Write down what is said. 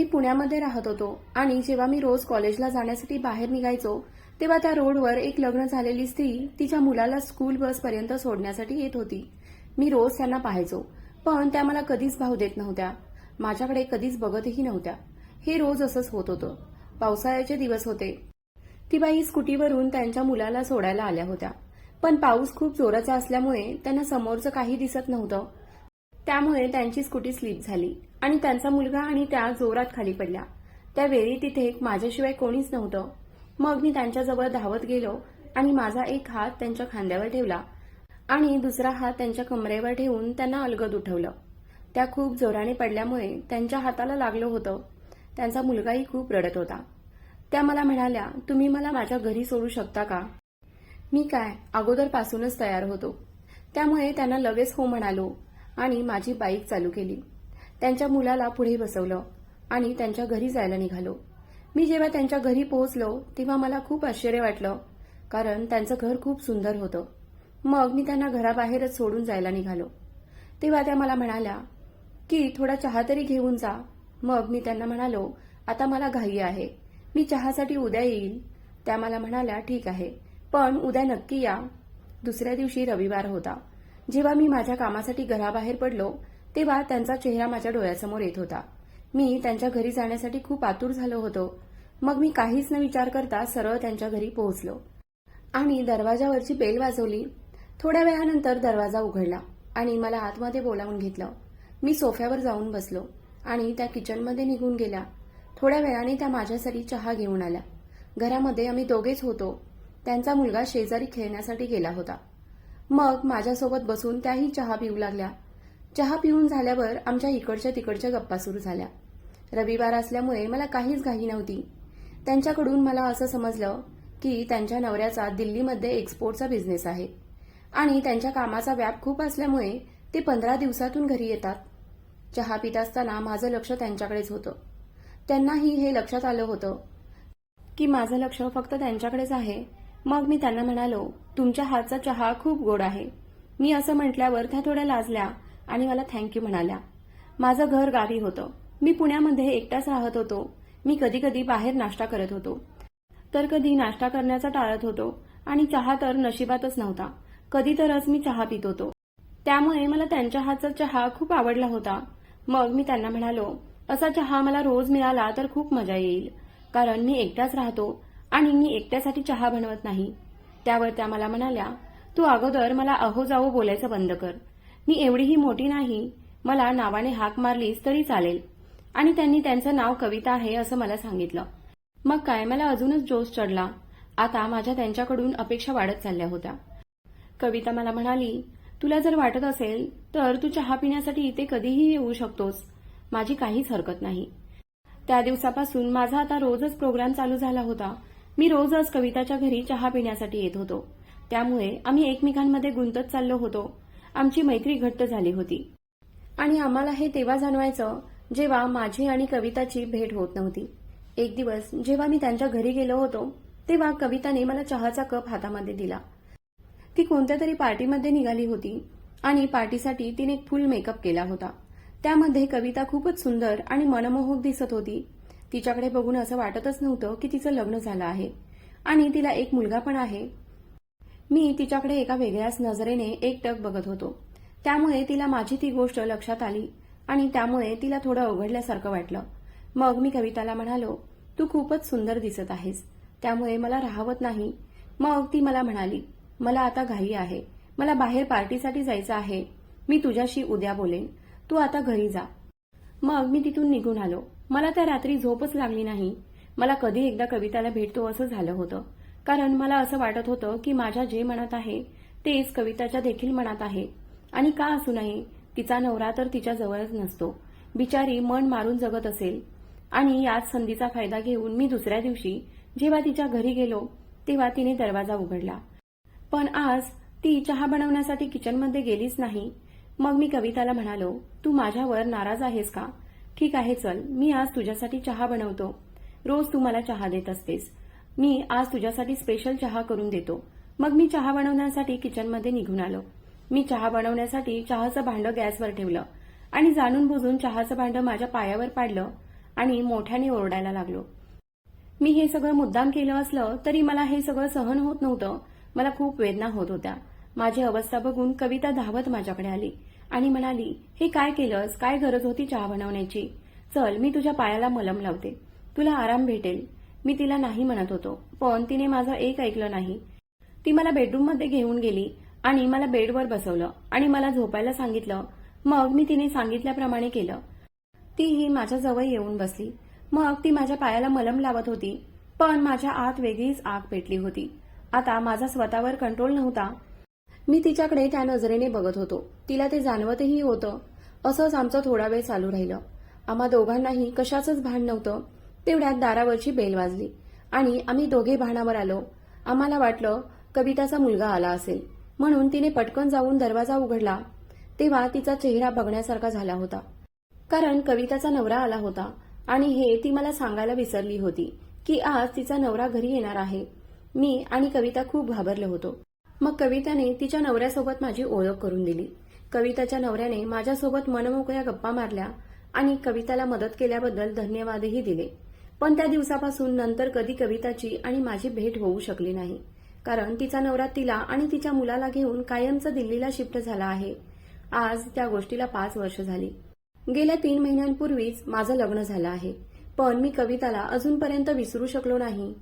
मी पुण्यामध्ये राहत होतो आणि जेव्हा मी रोज कॉलेजला जाण्यासाठी बाहेर निघायचो तेव्हा त्या रोडवर एक लग्न झालेली स्त्री तिच्या मुलाला स्कूल बसपर्यंत सोडण्यासाठी येत होती. मी रोज त्यांना पाहायचो पण त्या मला कधीच भाव देत नव्हत्या. माझ्याकडे कधीच बघतही नव्हत्या. हे रोज असंच होत होतं. पावसाळ्याचे दिवस होते. ती बाई स्कूटीवरून त्यांच्या मुलाला सोडायला आल्या होत्या. पण पाऊस खूप जोराचा असल्यामुळे त्यांना समोरचं काही दिसत नव्हतं. त्यामुळे त्यांची स्कूटी स्लिप झाली. आणि त्यांचा मुलगा आणि त्या जोरात खाली पडल्या. त्यावेळी तिथे माझ्याशिवाय कोणीच नव्हतं. मग मी त्यांच्याजवळ धावत गेलो आणि माझा एक हात त्यांच्या खांद्यावर ठेवला आणि दुसरा हात त्यांच्या कमरेवर ठेवून त्यांना अलगद उठवलं. त्या खूप जोराने पडल्यामुळे त्यांच्या हाताला लागलं होतं. त्यांचा मुलगाही खूप रडत होता. त्या मला म्हणाल्या तुम्ही मला माझ्या घरी सोडू शकता का? मी काय अगोदरपासूनच तयार होतो. त्यामुळे त्यांना लगेच हो म्हणालो आणि माझी बाईक चालू केली. त्यांच्या मुलाला पुढे बसवलं आणि त्यांच्या घरी जायला निघालो. मी जेव्हा त्यांच्या घरी पोहोचलो तेव्हा मला खूप आश्चर्य वाटलं कारण त्यांचं घर खूप सुंदर होतं. मग मी त्यांना घराबाहेरच सोडून जायला निघालो. तेव्हा त्या मला म्हणाल्या की थोडा चहा तरी घेऊन जा. मग मी त्यांना म्हणालो आता मला घाई आहे. मी चहासाठी उद्या येईल त्या मला म्हणाल्या ठीक आहे पण उद्या नक्की या. दुसऱ्या दिवशी रविवार होता. जेव्हा मी माझ्या कामासाठी घराबाहेर पडलो तेव्हा त्यांचा चेहरा माझ्या डोळ्यासमोर येत होता. मी त्यांच्या घरी जाण्यासाठी खूप आतुर झालो होतो. मग मी काहीच न विचार करता सरळ त्यांच्या घरी पोहोचलो. आणि दरवाजावरची बेल वाजवली. थोड्या वेळानंतर दरवाजा उघडला आणि मला आतमध्ये बोलावून घेतलं. मी सोफ्यावर जाऊन बसलो आणि त्या किचनमध्ये निघून गेल्या. थोड्या वेळाने त्या माझ्यासाठी चहा घेऊन आल्या. घरामध्ये आम्ही दोघेच होतो. त्यांचा मुलगा शेजारी खेळण्यासाठी गेला होता. मग माझ्यासोबत बसून त्याही चहा पिऊ लागल्या. चहा पिऊन झाल्यावर आमच्या इकडच्या तिकडच्या गप्पा सुरू झाल्या. रविवार असल्यामुळे मला काहीच घाई नव्हती. त्यांच्याकडून मला असं समजलं की त्यांच्या नवऱ्याचा दिल्लीमध्ये एक्सपोर्टचा बिझनेस आहे. आणि त्यांच्या कामाचा व्याप खूप असल्यामुळे ते पंधरा दिवसातून घरी येतात. चहा पित असताना माझं लक्ष त्यांच्याकडेच होतं. त्यांनाही हे लक्षात आलं होतं की माझं लक्ष फक्त त्यांच्याकडेच आहे. मग मी त्यांना म्हणालो तुमच्या हातचा चहा खूप गोड आहे. मी असं म्हटल्यावर त्या थोड्या लाजल्या आणि मला थँक्यू म्हणाल्या. माझं घर गावी होतं. मी पुण्यामध्ये एकटाच राहत होतो. मी कधी कधी बाहेर नाश्ता करत होतो. तर कधी नाश्ता करण्याचा टाळत होतो आणि चहा तर नशिबातच नव्हता. कधी तरच मी चहा पित होतो. त्यामुळे मला त्यांच्या हातचा चहा खूप आवडला होता. मग मी त्यांना म्हणालो असा चहा मला रोज मिळाला तर खूप मजा येईल. कारण मी एकटाच राहतो आणि मी एकट्यासाठी चहा बनवत नाही. त्यावर त्या मला म्हणाल्या तू अगोदर मला अहो जाओ बोलायचं बंद कर. मी एवढीही मोठी नाही. मला नावाने हाक मारलीस तरी चालेल. आणि त्यांनी त्यांचं नाव कविता आहे असं मला सांगितलं. मग काय मला अजूनच जोश चढला. आता माझ्या त्यांच्याकडून अपेक्षा वाढत चालल्या होत्या. कविता मला म्हणाली तुला जर वाटत असेल तर तू चहा पिण्यासाठी इथे कधीही येऊ शकतोस. माझी काहीच हरकत नाही. त्या दिवसापासून माझा आता रोजच प्रोग्राम चालू झाला होता. मी रोजच कविताच्या घरी चहा पिण्यासाठी येत होतो. त्यामुळे आम्ही एकमेकांमध्ये गुंतत चाललो होतो. आमची मैत्री घट्ट झाली होती. आणि आम्हाला हे तेव्हा जाणवायचं जेव्हा माझी आणि कविताची भेट होत नव्हती. एक दिवस जेव्हा मी त्यांच्या घरी गेलो होतो तेव्हा कविताने मला चहाचा कप हातामध्ये दिला. ती कोणत्या तरी पार्टीमध्ये निघाली होती आणि पार्टीसाठी तिने फुल मेकअप केला होता. त्यामध्ये कविता खूपच सुंदर आणि मनमोहक दिसत होती. तिच्याकडे बघून असं वाटतच नव्हतं की तिचं लग्न झालं आहे. आणि तिला एक मुलगा पण आहे. मी तिच्याकडे एका वेगळ्याच नजरेने एकटक बघत होतो. त्यामुळे तिला माझी ती गोष्ट लक्षात आली आणि त्यामुळे तिला थोडं अवघडल्यासारखं वाटलं. मग मी कविताला म्हणालो तू खूपच सुंदर दिसत आहेस. त्यामुळे मला राहवत नाही. मग ती मला म्हणाली मला आता घाई आहे. मला बाहेर पार्टीसाठी जायचं आहे. मी तुझ्याशी उद्या बोलेन. तू आता घरी जा. मग मी तिथून निघून आलो. मला त्या रात्री झोपच लागली नाही. मला कधी एकदा कविताला भेटतो असं झालं होतं. कारण मला असं वाटत होतं की माझ्या जे मनात आहे तेच कविताच्या देखील मनात आहे. आणि का असू नाही तिचा नवरा तर तिच्या जवळच नसतो. बिचारी मन मारून जगत असेल. आणि याच संधीचा फायदा घेऊन मी दुसऱ्या दिवशी जेव्हा तिच्या घरी गेलो तेव्हा तिने दरवाजा उघडला. पण आज ती चहा बनवण्यासाठी किचनमध्ये गेलीच नाही. मग मी कविताला म्हणालो तू माझ्यावर नाराज आहेस का? ठीक आहे चल. मी आज तुझ्यासाठी चहा बनवतो. रोज तू मला चहा देत असतेस. मी आज तुझ्यासाठी स्पेशल चहा करून देतो. मग मी चहा बनवण्यासाठी किचनमध्ये निघून आलो. मी चहा बनवण्यासाठी चहाचं भांडं गॅसवर ठेवलं आणि जाणून बुजून चहाचं भांडं माझ्या पायावर पाडलं आणि मोठ्याने ओरडायला लागलो. मी हे सगळं मुद्दाम केलं असलं तरी मला हे सगळं सहन होत नव्हतं. मला खूप वेदना होत होत्या. माझी अवस्था बघून कविता धावत माझ्याकडे आली आणि म्हणाली हे काय केलंस? काय गरज होती चहा बनवण्याची? चल मी तुझ्या पायाला मलम लावते. तुला आराम भेटेल. मी तिला नाही म्हणत होतो पण तिने माझं एक ऐकलं नाही. ती मला बेडरूममध्ये घेऊन गेली आणि मला बेडवर बसवलं आणि मला झोपायला सांगितलं. मग मी तिने सांगितल्याप्रमाणे केलं. तीही माझ्याजवळ येऊन बसली. मग ती माझ्या पायाला मलम लावत होती पण माझ्या आत वेगळीच आग पेटली होती. आता माझा स्वतःवर कंट्रोल नव्हता. मी तिच्याकडे त्या नजरेने बघत होतो. तिला ते जाणवतही होतं. असंच आमचं थोडा वेळ चालू राहिलं. आम्हा दोघांनाही कशाचंच भान नव्हतं. तेवढ्यात दारावरची बेल वाजली. आणि आम्ही दोघे भानावर आलो. आम्हाला वाटलं कविताचा मुलगा आला असेल. म्हणून तिने पटकन जाऊन दरवाजा उघडला. तेव्हा तिचा चेहरा बघण्यासारखा झाला होता. कारण कविताचा नवरा आला होता. आणि हे ती मला सांगायला विसरली होती की आज तिचा नवरा घरी येणार आहे. मी आणि कविता खूप घाबरलो होतो. मग कविताने तिच्या नवऱ्यासोबत माझी ओळख करून दिली. कविताच्या नवऱ्याने माझ्यासोबत मनमोकळ्या गप्पा मारल्या आणि कविताला मदत केल्याबद्दल धन्यवादही दिले. पण त्या दिवसापासून नंतर कधी कविताची आणि माझी भेट होऊ शकली नाही. कारण तिचा नवरा तिला आणि तिच्या मुलाला घेऊन कायमचं दिल्लीला शिफ्ट झाला आहे. आज त्या गोष्टीला पाच वर्ष झाली. गेल्या तीन महिन्यांपूर्वीच माझं लग्न झालं आहे. पण मी कविताला अजूनपर्यंत विसरू शकलो नाही.